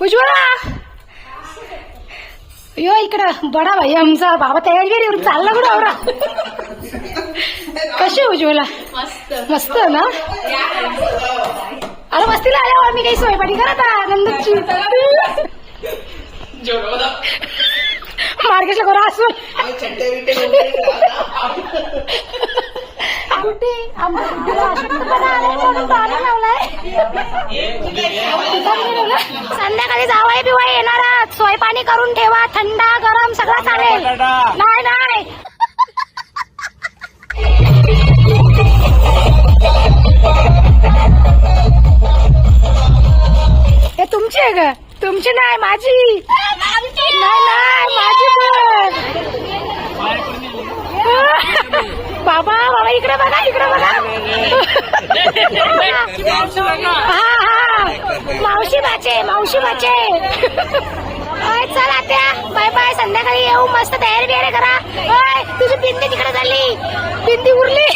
उज्ज्वला यो इकडं बडा भाई आमचा बाबा तयारी बिरी चालला कुठं आवरा? कशी आहे उज्ज्वला मस्त. ना? अरे मस्तीला आल्यावर मी काही सोयपाणी करत आनंदाची मार्गेशला करू असून कुठे संध्याकाळी जावई बिवाई येणार सोय पाणी करून ठेवा. थंड गरम सगळं चालेल. नाही नाही. हे तुमची आहे का तुमची नाही माझी. नाही नाही माझी पण. बाबा बाबा इकडे बघा इकडे बघा. हा हा मावशी बाचे मावशी बाचे. अय, चला त्या बाय बाय संध्याकाळी येऊ. मस्त तयारी बियारी करा. अय, तुझी पिंदी तिकडे झाली पिंदी उरली.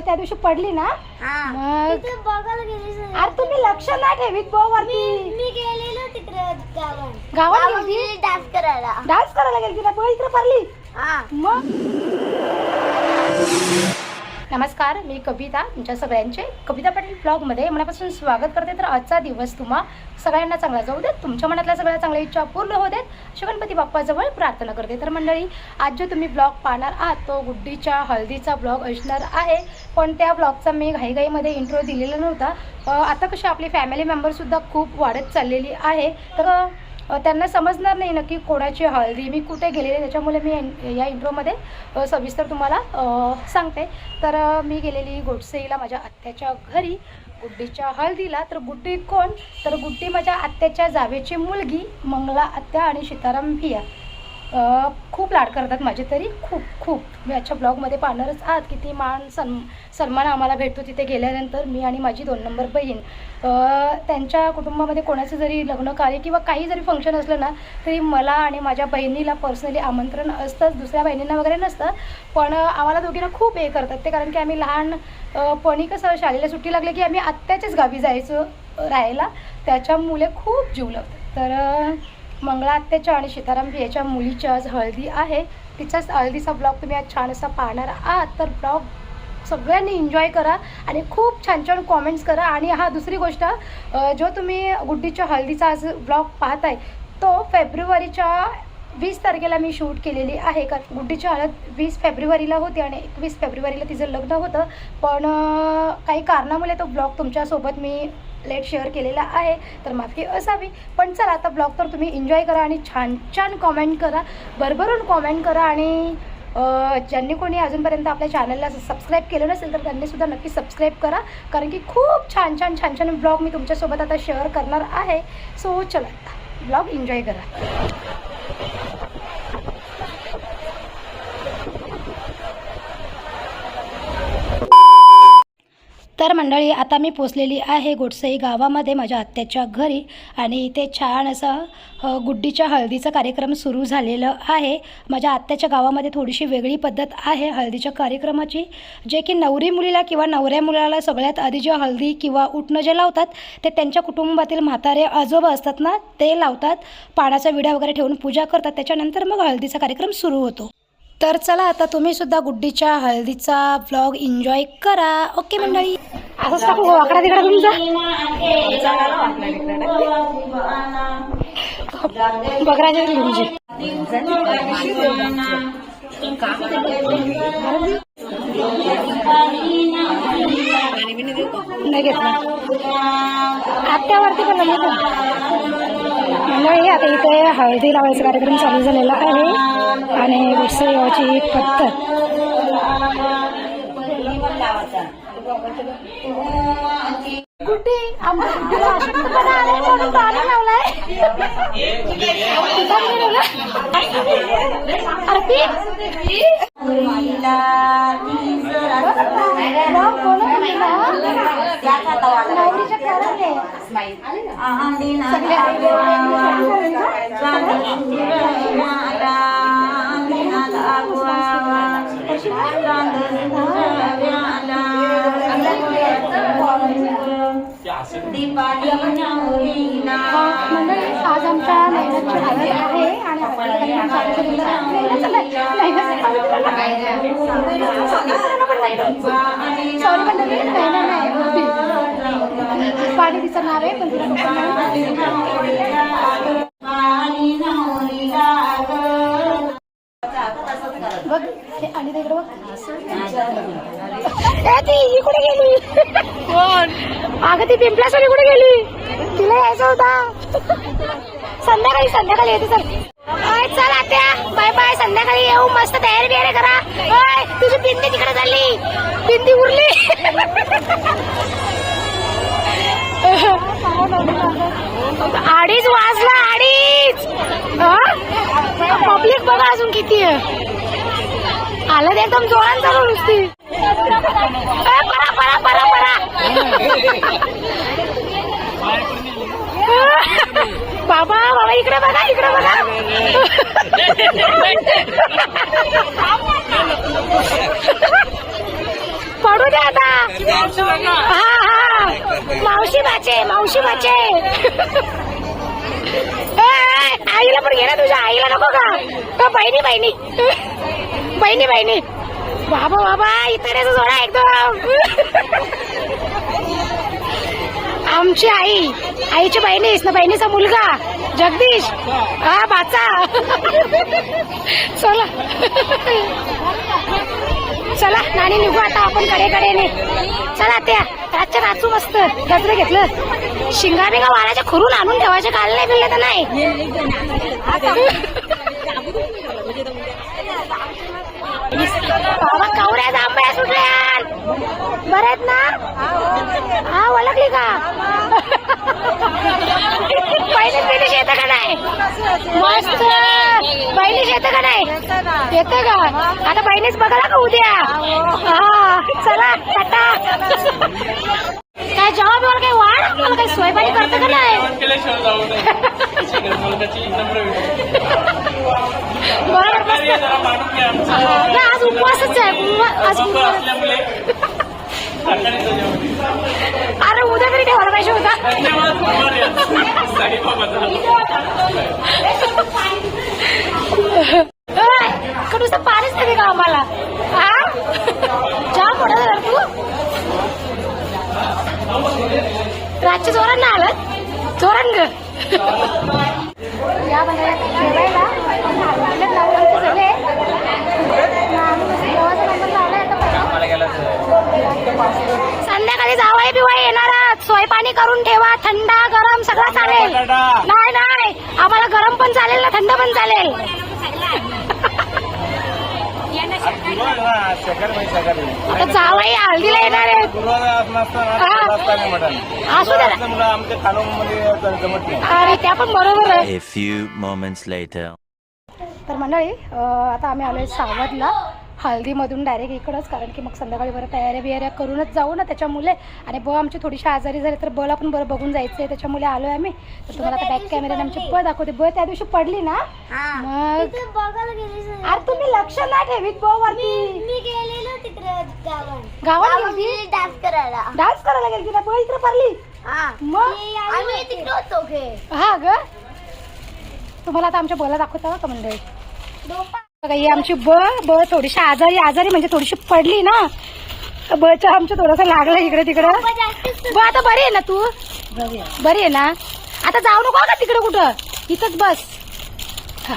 त्या दिवशी पडली ना? मग बघायला गेली अरे तुम्ही लक्ष नाही ठेवीत बो वरती. मी गेलेलो तिकडे गावात. गेली डान्स करायला. डान्स करायला गेली तिला बळ इकडे पडली. हा. मग? नमस्कार मी कविता तुमच्या सगळ्यांचे कविता पाटील ब्लॉगमध्ये मनापासून स्वागत करते. तर आजचा दिवस तुम्हा सगळ्यांना चांगला जाऊ देत तुमच्या मनातल्या सगळ्या चांगल्या इच्छा पूर्ण होऊ देत अशा गणपती बाप्पाजवळ प्रार्थना करते. तर मंडळी आज जो तुम्ही ब्लॉग पाहणार आहात तो गुड्डीच्या हळदीचा ब्लॉग असणार आहे. पण त्या ब्लॉगचा मी घाईघाईमध्ये इंट्रो दिलेला नव्हता. आता कशी आपली फॅमिली मेंबरसुद्धा खूप वाढत चाललेली आहे. तर त्यांना समजणार नाही नक्की कोणाची हळदी मी कुठे गेलेली त्याच्यामुळे मी या इंट्रोमध्ये सविस्तर तुम्हाला सांगते. तर मी गेलेली गोडसेईला माझ्या आत्याच्या घरी. गुड्डीच्या हळदीला तर गुड्डी कोण? तर गुड्डी माझ्या आत्याच्या जावेची मुलगी मंगला आत्या आणि सीताराम भिया. खूप लाड करतात माझे तरी. खूप खूप. मी आजच्या ब्लॉगमध्ये पाहणारच आहात किती मान सन सन्मान आम्हाला भेटतो तिथे गेल्यानंतर मी आणि माझी दोन नंबर बहीण. त्यांच्या कुटुंबामध्ये कोणाचं जरी लग्न कार्य किंवा काही जरी फंक्शन असलं ना तरी मला आणि माझ्या बहिणीला पर्सनली आमंत्रण असतंच. दुसऱ्या बहिणींना वगैरे नसतं. पण आम्हाला दोघींना खूप हे करतात. ते कारण की आम्ही लहान पणी कसं शाळेला सुट्टी लागली की आम्ही आत्याच्याच गावी जायचो राहायला. त्याच्यामुळे खूप जीव लावतात. तर मंगळा आत्याच्या आणि सीताराम याच्या मुलीची आज हळदी आहे. तिचाच हळदीचा ब्लॉग तुम्ही आज छान असा पाहणार आहात. तर ब्लॉग सगळ्यांनी एन्जॉय करा आणि खूप छान छान कॉमेंट्स करा. आणि हा दुसरी गोष्ट जो तुम्ही गुड्डीच्या हळदीचा आज ब्लॉग पाहताय तो फेब्रुवारीच्या वीस तारखेला मी शूट केलेली आहे. का गुड्डीची हळद वीस फेब्रुवारीला होती आणि एकवीस फेब्रुवारीला तिचं लग्न होतं. पण काही कारणामुळे तो ब्लॉग तुमच्यासोबत मी लेट शेअर केलेला आहे तर माफी असावी. पण चला आता ब्लॉग तर तुम्ही एन्जॉय करा आणि छान छान कॉमेंट करा. भरभरून कॉमेंट करा आणि ज्यांनी कोणी अजूनपर्यंत आपल्या चॅनलला सबस्क्राईब केलं नसेल तर त्यांनीसुद्धा नक्की सबस्क्राईब करा. कारण की खूप छान छान छान छान ब्लॉग मी तुमच्यासोबत आता शेअर करणार आहे. सो चला ब्लॉग एन्जॉय करा. तर मंडळी आता मी पोचलेली आहे गोडसई गावामध्ये माझ्या आत्याच्या घरी आणि इथे छान असं गुड्डीच्या हळदीचा कार्यक्रम सुरू झालेलं आहे. माझ्या आत्याच्या गावामध्ये थोडीशी वेगळी पद्धत आहे हळदीच्या कार्यक्रमाची जे की नवरी मुलीला किंवा नवऱ्या मुलाला सगळ्यात आधी जे हळदी किंवा उठणं जे लावतात ते त्यांच्या कुटुंबातील म्हातारे आजोबा असतात ना ते लावतात. पाण्याचा विडा वगैरे ठेवून पूजा करतात. त्याच्यानंतर मग हळदीचा कार्यक्रम सुरू होतो. तर चला आता तुम्ही सुद्धा गुड्डीच्या हळदीचा ब्लॉग एन्जॉय करा. ओके मंडळी? असंच टाकू हो, आकडा तिकडा तुमचा? बकराच्या तुमची. नाही घेतला आत्यावरती पण नाही आता इथे हळदी लावायचा कार्यक्रम चालू झालेला आहे. आणि उत्सवाची पद्धत. कुठे आमच्या कुठेला अशक्तपणा आलाय म्हणून गाणं लावलाय गाणं लावलं? आरती नाव बोलत होती ना? नवरीच्या घरात आहे. मंडळी आज आमच्या नैनाची हळद आहे आणि सॉरी मंडळी नैना नाही पाणी नाव आहे पण तिला बघ. हे आणि ते इकडे बघ ही कुठे गेली? कोण? अगं ती पिंपलासोली कुठे गेली? तिला यायचं होता. संध्याकाळी संध्याकाळी येते चल. चल आत्या. Bye bye. संध्याकाळी येऊ. मस्त तयारी बियारी करा. ओय, तुझी बिंदी तिकडे झाली बिंदी उरली. अडीच वाजला अडीच पब्लिक बघा अजून किती आहे. आलं ते एकदम जोरात चालू नुसती. बाबा बाबा इकडे बघा इकडे बघा. पडू द्या आता. हा हा. मावशी बाचे मावशी बाचे. आईला पण घे ना तुझ्या. आईला नको का? का बहिणी बहिणी. बहिणी बहिणी. बाबा बाबा इतर जोडा एकदम. आमची आई आईची बहिणीस ना बहिणीचा मुलगा. जगदीश हा बाचा. चला. चला नाणी निघू आता आपण कडे कडेने चला त्या रातच्या नाचू मस्त. गजरे घेतलं. शिंगा बिंगा वाळाच्या खुरून आणून ठेवायचे काढले बिल्ले तर नाही. बाबा कवऱ्या सुटल्या बरं ना हा ओळखली का पहिले पहिले शेत का नाही मस्त पहिले शेत का नाही येत का आता पहिलेच बघा का उद्या हा चला टाटा काय जॉब वर काही वाढ मला काही सोयपाणी करतं का नाही केल्याशिवाय जाऊ नये मुलगाची नम्र विनंती. बरं मस्त हे जरा मानून घ्या आमचं. नाही, आज उपवासच आहे आज. अरे उद्या तरी ठेवायला पाहिजे होता धन्यवाद गुरुवारी आज. साईबाबाचा. ओय, का नुसतं पाणीच नाही का आम्हाला हा जाम मोठा झाला तू रातच्या जोरात ना आलं जोरान ग या बघा जेवायला हॉटेलात लावलं आमचे सगळे आम्ही मस्त देवाचा नंबर लावलाय आता बघा. संध्याकाळी जावई बिवाई येणार सोय पाणी करून ठेवा थंड गरम सगळं चालेल. नाही नाही आम्हाला गरम पण चालेल ना थंड पण चालेल. आता जावई हळदीला येणार आहे. असू दे ना. अरे त्या पण बरोबर आहे. A few moments later. तर मंडळी अं, आता आम्ही आलोय सावधला हळदीमधून डायरेक्ट इकडंच कारण की मग संध्याकाळी बरं तयाऱ्या बियाऱ्या करूनच जाऊ ना त्याच्यामुळे. आणि ब आमची थोडीशी आजारी झाली तर बला पण बरं बघून जायचं आहे त्याच्यामुळे आलोय आम्ही. तर तुम्हाला आता बॅक कॅमेऱ्याने आमची ब दाखवते. ब त्या दिवशी पडली ना? मग अरे तुम्ही लक्ष नाही ठेवीत ब वरती. गावात. गेली डान्स करायला. डान्स करायला गेली ना? ब इकडे पडली. हा. मग? हा ग. तुम्हाला आता आमच्या बोला दाखवता का मंडळी? बघा ही आमची ब ब थोडीशी आजारी आजारी म्हणजे थोडीशी पडली ना. तर बच्या आमच्या थोडंसं लागलं इकडे तिकडं. ब आता बरी आहे ना तू? बरी आहे ना? आता जाऊ नको का तिकडे कुठं? इथंच बस. हा.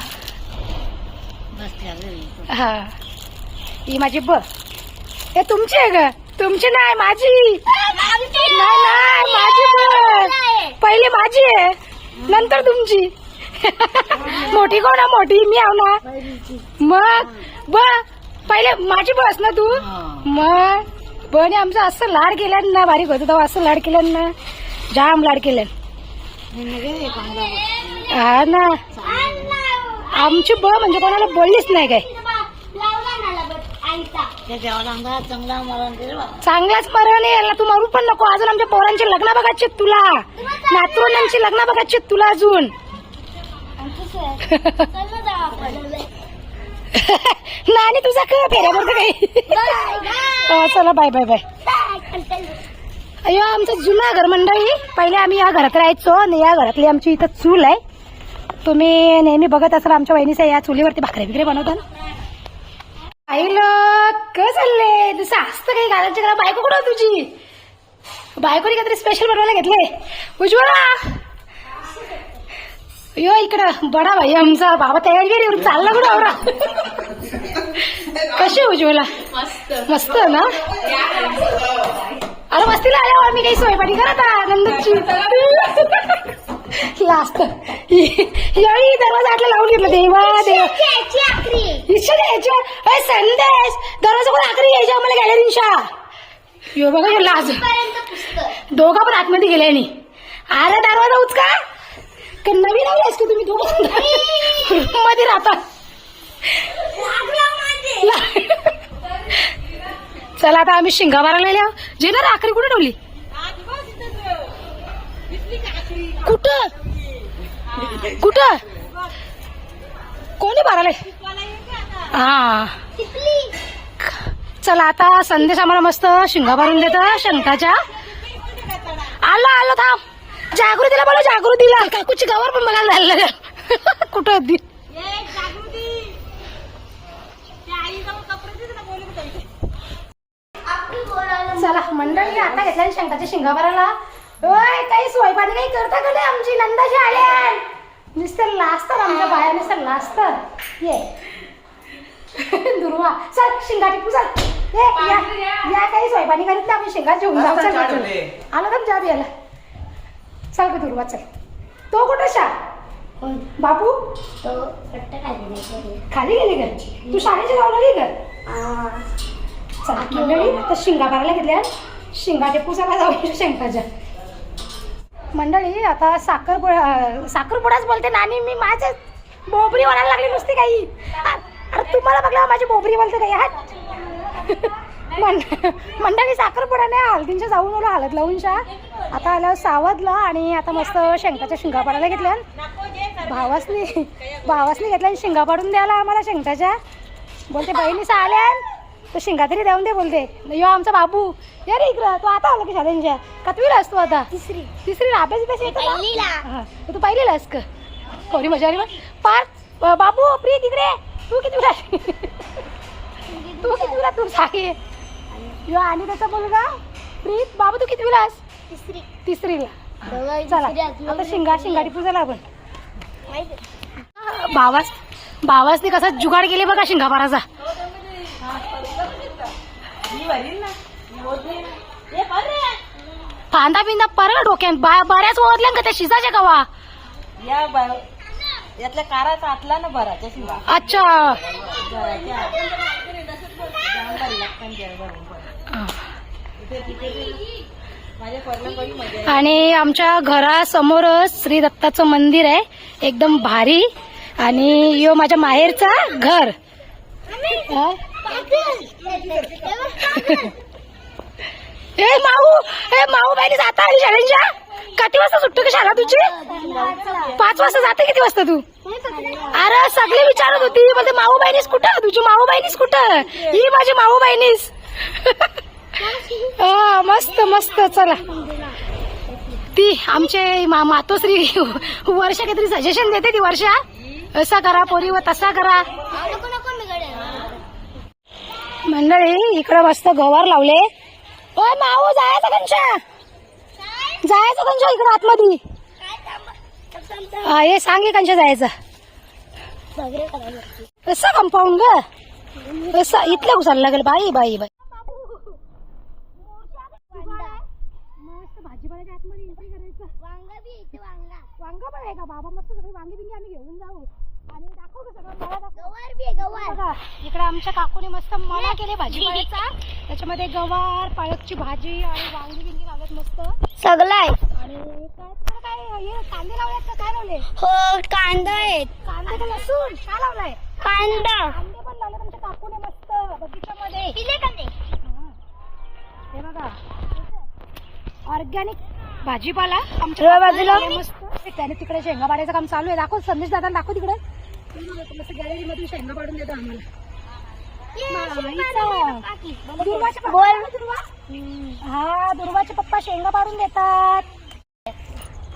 हा. ही माझी ब. हे तुमची आहे ग. तुमची नाही माझी. नाही नाही माझी ब. पहिली माझी आहे. नंतर तुमची. मोठी कोण मोठी. मी आव ना. मग ब पहिले माझी बस ना तू? मग बने आमचं असं लाड केलं ना बारीक होतं तेव्हा. असं लाड केलं ना. जाम लाड केलं हा ना. आमची ब म्हणजे कोणाला बोललीच नाही काय. चांगलाच मरण यायला तू मारू पण नको. अजून आमच्या पोरांचे लग्न बघायचे तुला. नातरुणांची लग्न बघायचे तुला अजून. नानी तुझा क फेऱ्या बरं काही चला बाय बाय बाय. अयो आमचं जुना घर मंडळी पहिले आम्ही या घरात राहायचो आणि या घरातली आमची इथं चूल आहे. तुम्ही नेहमी बघत असाल आमच्या वहिनीच्या या चुलीवरती भाकरे बिकरे बनवता ना. आई लोक चालले तू सास्त काही घालायची करा बायको कुठं तुझी? बायकोनी काहीतरी स्पेशल बनवायला घेतले उज्ज्वला! यो इकडं बडा भाई आमचा बाबा तयारी केली चालला कुठं आवरा कशी उज्ज्वला मस्त ना अरे मस्तीला आल्यावर आम्ही काही सोयपाणी करत आनंदाची लास्ट यावेळी दरवाजा आटला लावून घेतलं देवा देवा याची आखरी इच्छा द्यायच्या अरे संदेश दरवाजा पण आखरी यायच्या आम्हाला गॅलरींशा यो बघा यो लाज दोघा पण आतमध्ये गेले आणि अरे दरवाजा उचका का नवीन आलायस का तुम्ही दोघं? मध्ये राहता. चला आता आम्ही शिंगा मारायला जे ना आखरी कुठे ठेवली? कुठं? कुठं? कोणी भराले हा. चला आता संदेश आम्हाला मस्त शिंगा भरून देत शंकाच्या. आलो आलो थांब. जागृतीला बोला जागृतीला. काकूची गावावर पण बघायला झालं लागलं. कुठं होती चला मंडळी आता घेतल्या शंकाच्या शिंगा भरायला ओय काही सोयपाणी काही करता का नाही आमची? नंदाची आल्या नुसतं लाजतात आमच्या बाया नुसतं लाजतात. ये. दुर्वा चल शिंगा टिपू चल. ये या. या काही सोयपाणी करीत नाही आपण शिंगा जेवून जाऊ चल. आला तर जा याला चल ग दुर्वा चल. तो कुठं शा बापू? तो खाली गेली. घर तू शाळेची लागली घर चला मंडळी आता शिंगा भरायला घेतल्या. शिंगा टिपू चला जाऊ शंकाच्या मंडळी आता साखर साखरपुडाच बोलते नानी मी माझं बोबरी म्हणायला लागली नुसती काही. अरे तुम्हाला बघला माझी बोबरी बोलते काही हात मंड- मंडळी साखरपुडा नाही हळदींच्या जाऊन आलो हळद लावून शा. आता आल्यावर सावधला आणि आता मस्त शंकाच्या शिंगा पाडायला घेतल्या. भावासनी भावासनी घेतल्या आणि शिंगा पाडून द्यायला आम्हाला शंकाच्या बोलते बहिणीचा आल्या तर शिंगा तरी देऊन दे बोलते. यो आमचा बाबू. या रे इकडं. तू आता आला की शाळेंच्या कतवीला असतो आता? तिसरी. तिसरी अभ्यास बिभ्यास येतो का? पहिलीला. तू पहिलीलास का? कोणी मजा आली मग पार बाबू प्रिय तिकडे तू किती वेळा तू किती वेळा तू सांगे. यो आणि त्याचा मुलगा? प्रीत बाबू तू किती वेळास तिसरी. तिसरीला. चला आता शिंगा शिंगाडी पूजाला आपण. भावास भावासने कसा जुगाड केले बघा शिंगापाराचा फांदा बिंदा पर डोक्यात. बा- बऱ्याच ओढल्या का त्या शिजाच्या गवा. या बा- यातल्या काराचा आतला ना शिवा अच्छा. आणि आमच्या घरासमोरच श्री दत्ताचं मंदिर आहे. एकदम भारी. आणि यो माझ्या माहेरचा घर. हे? ए माऊ ए माऊ बाईने जाता आली शाळेच्या किती वाजता सुट्टू की शाळा तुझी? पाच वाजता जाते किती वाजता तू? अरे सगळी विचारत होती म्हणजे माऊ बहिणीस कुठं? तुझी माऊ बहिणीस कुठं? ही माझी माऊ बहिणीस मस्त मस्त चला. ती आमचे मा- मातोश्री वर्ष काहीतरी सजेशन देते ती वर्षा. असा करा पोरी व तसा करा. मंडळी इकडं मस्त गवार लावले. ओय माऊ जायचं कंशा जायचं कंशा इकडं आतमध्ये. हे सांगे कंशा जायचं. कसं असं कंपाऊंड ग. असं इथल्या घुसायला लागेल. बाई बाई बाई भाजीपाल्याच्या आतमध्ये एंट्री करायचं वांगा बी इथे वांगा वांग पण आहे का बाबा? मस्त सगळी वांगी बिंगी आम्ही घेऊन जाऊ. आणि दाखव का सगळं मला दाखव. गवार बी आहे, गवार. बघा इकडे आमच्या काकूने मस्त मला केले भाजीपाल्याचा त्याच्यामध्ये गवार पालकची भाजी आणि वांगी बिंगी लावल्यात मस्त. सगळं आहे. आणि काय हे कांदे लावल्यात का? काय लावले? हो कांदा आहे कांदे का लसूण? काय लावलाय? कांदा. कांदे पण लावले आमच्या काकूने मस्त बगीच्यामध्ये. पिले कांदे हे बघा. ऑर्गॅनिक भाजीपाला? आमच्या बाजूला. मस्त. त्याने तिकडे शेंगा पाडायचं काम चालू आहे. दाखव संदेश दादा दाखव तिकडे. मस्त गॅलरी मधून शेंगा पाडून देतो आम्हाला दुर्वाच्या बोल. दुर्वा. हा दुर्वाचे पप्पा शेंगा पाडून देतात.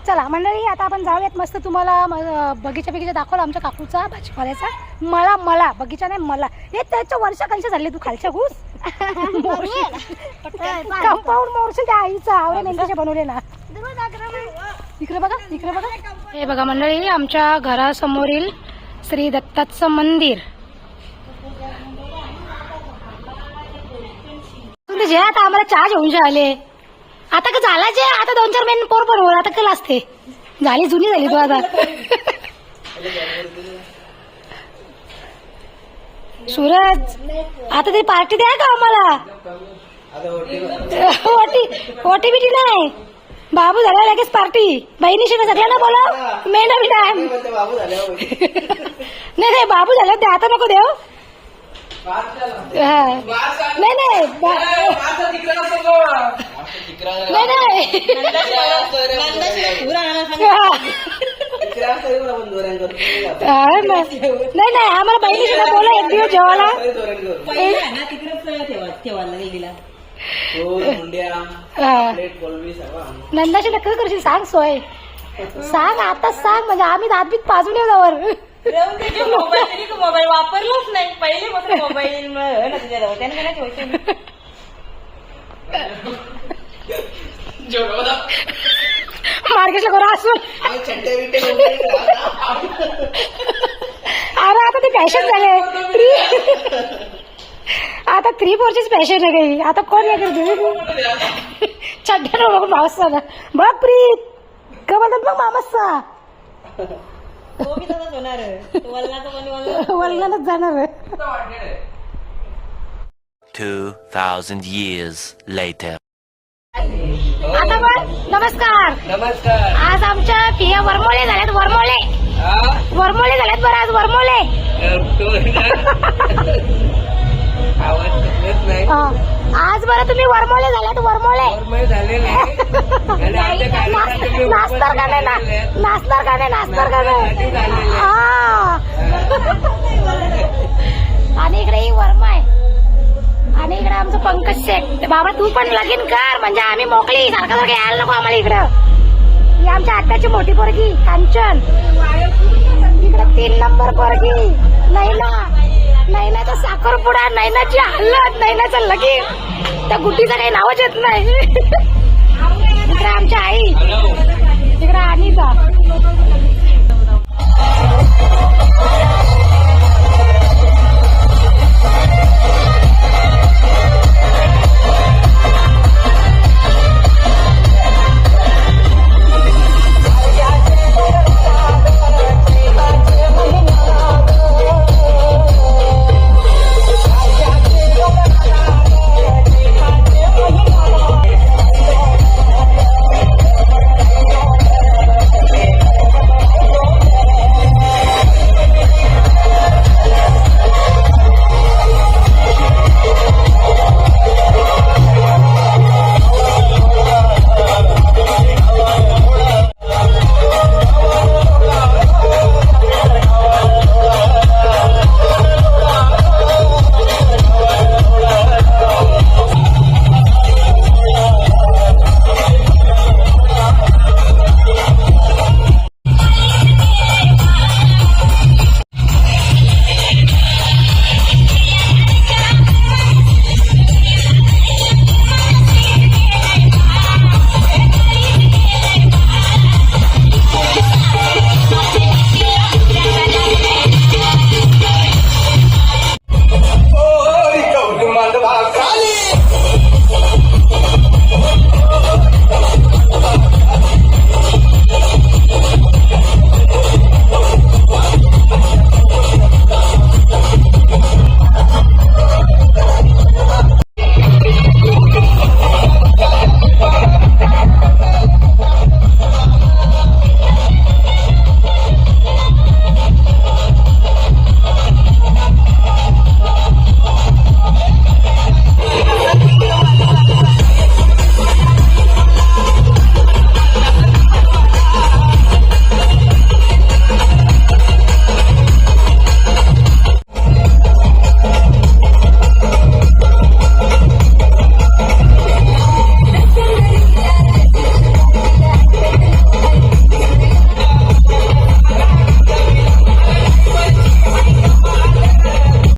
चला मंडळी आता आपण जाऊयात मस्त तुम्हाला बगीचा बगीचा दाखवला आमच्या काकूचा भाजीपाल्याचा. मला मला. बगीचा नाही मला. हे त्याच्या वर्ष कलशे झाले तू खालच्या घुस. कंपाऊंड मोर्चे त्या आईचा. आवडे मेंढ्याचे बनवले ना. इकडे बघा इकडे बघा. हे बघा मंडळी आमच्या घरासमोरील श्री दत्ताचं मंदिर. तुम्ही जे आता आम्हाला चहा घेऊन जे आले. आता का झाला जे? आता दोन चार महिने पोर बरोबर आता कल असते. झाली जुनी झाली तू आता. सूरज आता ती पार्टी द्या का आम्हाला? ओटी ओटी बिटी नाही. बाबू झाला लगेच पार्टी. बहिणीशी सगळ्यांना बोला मेंढा बी नाही बाबू झाल्यावर नाही नाही बाबू झालं ते आता नको देव हा. नाही नाही बा- नाही नाही. हा. हा, नाही नाही, नाही आम्हाला बहिणीशी बोला एक दिवस जेवायला. ठेवायला गेलीला नंदाची नक्की करशील सांग सोय. सांग आता सांग म्हणजे आम्ही दात बीत पाजून येऊ जावर मोबाईल तरी तू मोबाईल वापरलाच नाही. पहिले मग मोबाईल मार्गेशला करू असून अरे आता ते फॅशन झाले. आता थ्री फोरचीच फॅशन आहे काही आता कोण नाही करते? चड्ड्या बघ मावसा बघ प्रीत. का म्हणतात बघ मामासा तो बी तसाच होणार तो वल्ला तो कोणी वल्ला वडिलांनाच जाणार आहे. 2,000 years later. आता पण नमस्कार. नमस्कार. आज आमच्या पिया वरमोळे झाल्यात वरमोळे. वरमोळे झाल्यात बरं आज वरमोळे. नाही. आज बरं तुम्ही वरमोळे झाल्यात तुम्ही नाचणार का नाही ना- नाचणार का नाही नाचणार का नाही? हा. आणि इकडे ही वर्मा आहे. आणि इकडे आमचं पंकज शेख बाबा तू पण लगीन कर म्हणजे आम्ही मोकळी सारखं सारखं यायला नको आम्हाला इकडं. ही आमच्या आत्याची मोठी पोरगी कांचन. इकडे तीन नंबर पोरगी नैना नैनाचा साखरपुडा नैनाची हल्लत नैनाचं लगीन. त्या गुड्डीचं काही नावच येत नाही. इकडे आमच्या आई. तिकडे अनिता